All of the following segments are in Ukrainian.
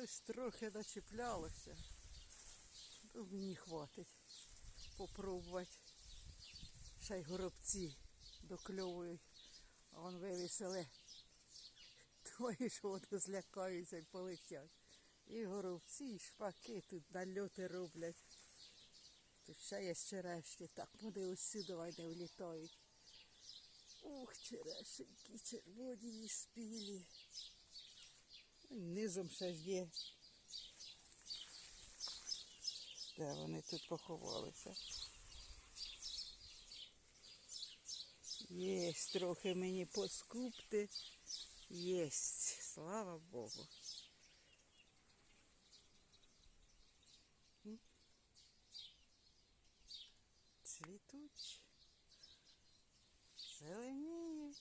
Щось трохи начіплялося. Ну, мені хватить попробувати. Ще й горобці докльовують. А вон вивісили. Думаю, що вони злякаються і полетять. І горобці, і шпаки тут нальоти роблять. Тут ще є черешні. Так, вони давай не влітають. Ух, черешенькі, червоні і спілі. Низом ще ж є. Де вони тут поховалися? Єсть трохи мені поскупти. Єсть, слава Богу. Цвітуть, зеленіють.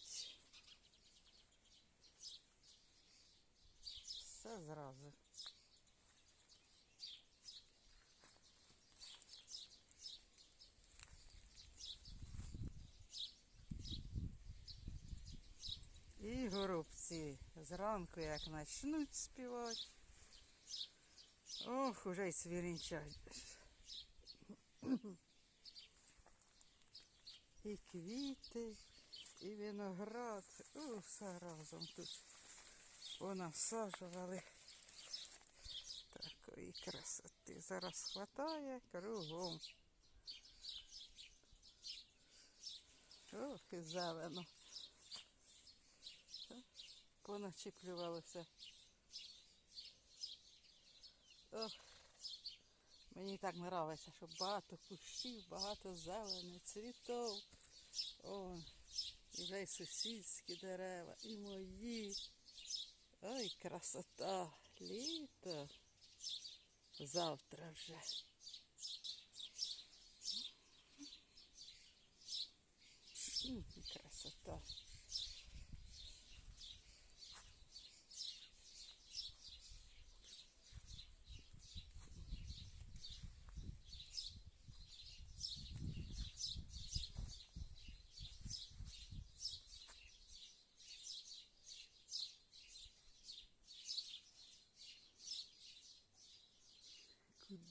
Зразу. І горобці зранку як почнуть співати. Ох, уже й свірінчать. І квіти, і виноград. О, все разом тут понасаджували. Такої красоти. Зараз хватає кругом. Ох, і зелено. Поначіплювалося. Ох, мені так подобається, що багато кущів, багато зелені, цвітов. О, і вже й сусідські дерева, і мої. Ой, красота, літо. Завтра вже. Красота.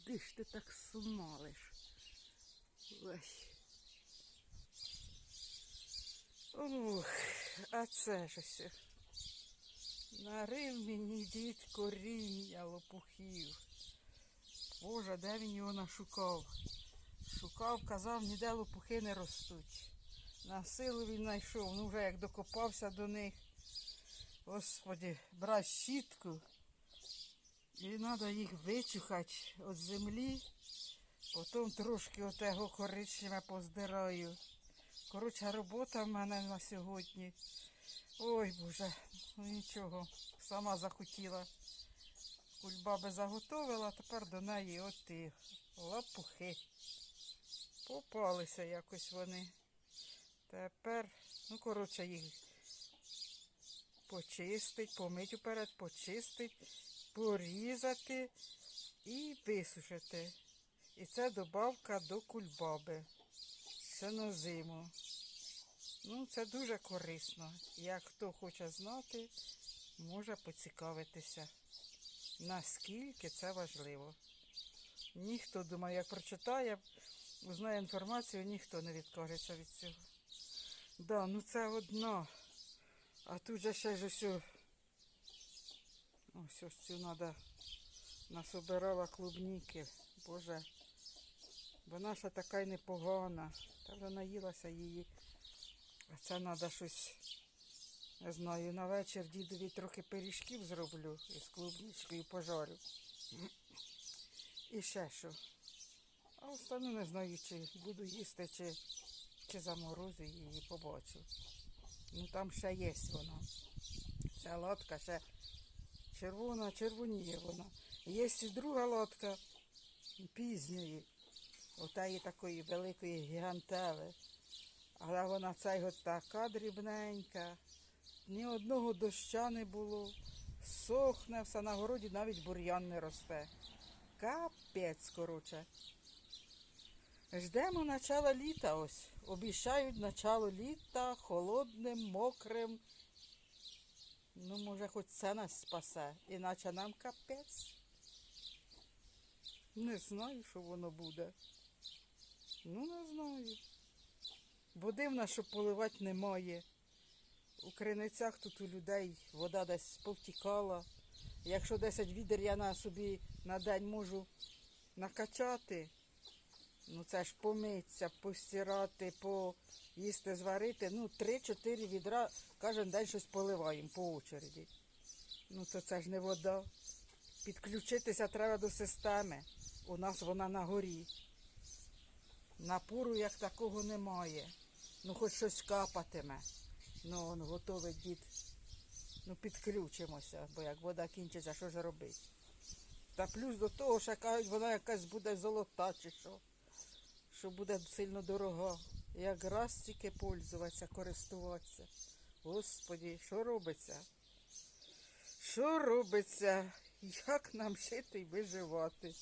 Куди ж ти так смалиш? Ой. Ох, а це ж ось. Нарив мені дід коріння лопухів. Боже, де він його нашукав? Шукав, казав, ніде лопухи не ростуть. На силу він знайшов, ну вже як докопався до них. Господи, брать щітку. І треба їх вичухати від землі, потім трошки отего коричневе поздираю. Коротше, робота в мене на сьогодні. Ой Боже, ну нічого, сама захотіла. Кульбаби заготовила, тепер до неї от лапухи. Попалися якось вони. Тепер, ну, коротше, їх почистить, помить уперед, почистить, порізати і висушити. І це добавка до кульбаби. Це на зиму. Ну, це дуже корисно. Як хто хоче знати, може поцікавитися, наскільки це важливо. Ніхто думає, як прочитає, узнає інформацію, ніхто не відкажеться від цього. Да, ну це одна. А тут же ще ж ось. Ось ось цю треба насобирала клубніки. Боже. Вона ще така й непогана. Та вже наїлася її. А це треба щось. Не знаю, на вечір дідові трохи пиріжків зроблю із клубничкою пожарю. І ще що. А остану не знаю, чи буду їсти, чи, чи заморозю її побачу. Ну там ще є вона. Ця лодка ще червона, червоніє вона. Є і друга лодка пізньої. Отаї такої великої гігантели. Але вона цей така дрібненька. Ні одного доща не було. Сохне все на городі, навіть бур'ян не росте. Капець, коротше. Ждемо начала літа ось. Обіщають начало літа холодним, мокрим, Може, хоч це нас спасе, іначе нам капець. Не знаю, що воно буде. Ну, не знаю. Води в нас, щоб поливати, немає. У криницях тут у людей вода десь повтікала. Якщо 10 відер я на собі на день можу накачати, ну це ж помитися, постирати, поїсти, зварити. Ну, 3-4 відра кожен день щось поливаємо по очереді. Ну, то це ж не вода. Підключитися треба до системи. У нас вона на горі. Напору як такого немає. Ну, хоч щось капатиме. Ну, он готовий дід. Ну, підключимося, бо як вода кінчиться, що ж робити? Та плюс до того, що кажуть, вона якась буде золота чи що. Що буде сильно дорога. Якраз тільки пользуватися, користуватися. Господі, що робиться? Що робиться? Як нам жити і виживати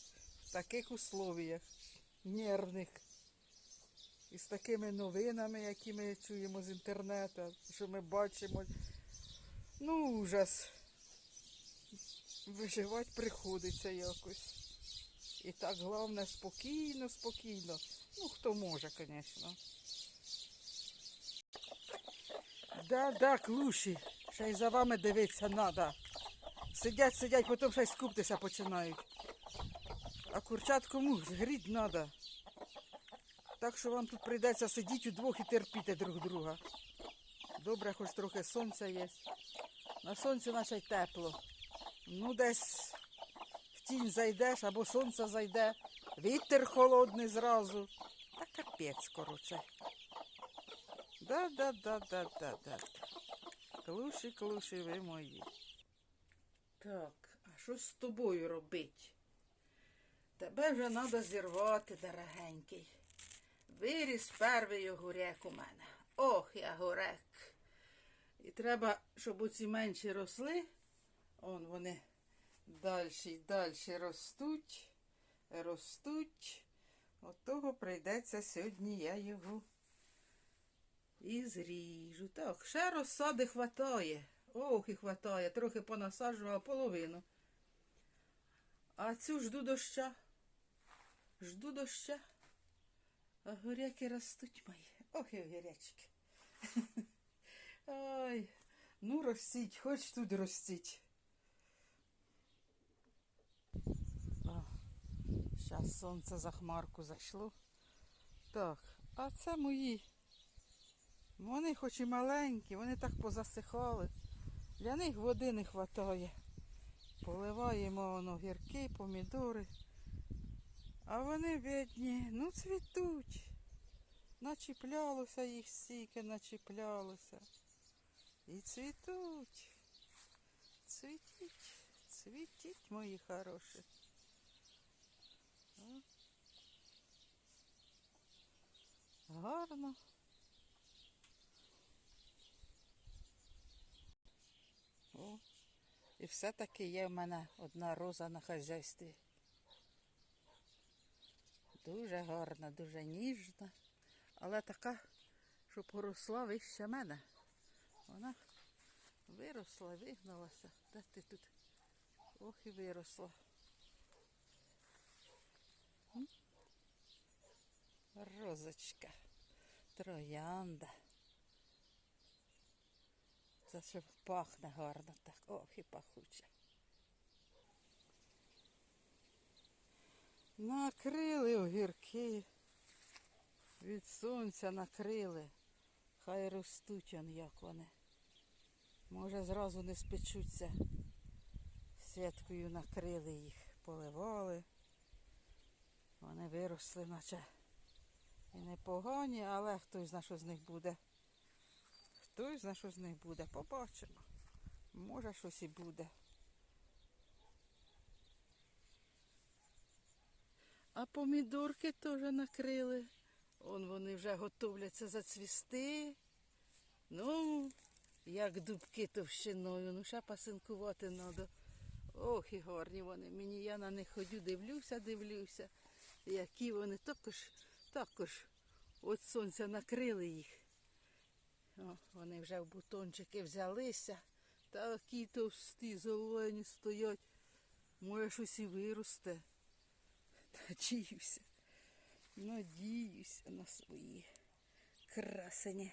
в таких условіях нервних? І з такими новинами, які ми чуємо з інтернету, що ми бачимо. Ну, ужас. Виживати приходиться якось. І так, головне, спокійно, спокійно. Ну, хто може, звісно. Да, да, клуші. Ще й за вами дивитися треба. Сидять, сидять, потім ще й скуптися починають. А курчат кому? Гріть треба. Так що вам тут прийдеться сидіти удвох і терпіти друг друга. Добре, хоч трохи сонця є. На сонці наче й тепло. Ну, десь тінь зайдеш або сонце зайде, вітер холодний зразу. Та капець, коротше. Да, да, да, да, да, да. Клуші, клуші, ви мої. Так, а що з тобою робить? Тебе вже треба зірвати, дорогенький. Виріс перший огурек у мене. Ох, я горек. І треба, щоб оці менші росли. Он вони далі й далі ростуть, ростуть. От того прийдеться сьогодні я його і зріжу. Так, ще розсади хватає. Ох, і хватає. Трохи понасаджувала половину. А цю жду доща. Жду доща. Огуряки ростуть мої. Ох, і огірячки. Ой, ну ростіть, хоч тут ростіть. Зараз сонце за хмарку зайшло. Так, а це мої. Вони хоч і маленькі, вони так позасихали. Для них води не вистачає. Поливаємо воно гірки, помідори. А вони бідні, ну цвітуть. Начіплялося їх стільки, начіплялося. І цвітуть. Цвітіть, цвітіть, мої хороші. О. Гарно. О. І все-таки є в мене одна роза на хазяйстві. Дуже гарна, дуже ніжна, але така, що поросла вище мене. Вона виросла, вигналася. Де ти тут? Ох і виросла. Розочка, троянда. Це ще пахне гарно так. Ох і пахуче. Накрили огірки. Від сонця накрили. Хай ростуть он як вони. Може зразу не спечуться. Сіткою накрили їх, поливали. Вони виросли, наче і непогані, але хтось зна, що з них буде. Хтось зна, що з них буде. Побачимо. Може щось і буде. А помідорки теж накрили. Он вони вже готовляться зацвісти. Ну, як дубки товщиною. Ну, ще пасинкувати треба. Ох, і гарні вони. Мені я на них ходю, дивлюся, дивлюся. Які вони також, також от сонця накрили їх. О, вони вже в бутончики взялися. Такі товсті зелені стоять. Може щось і виросте. Надіюся. Надіюся на свої красені.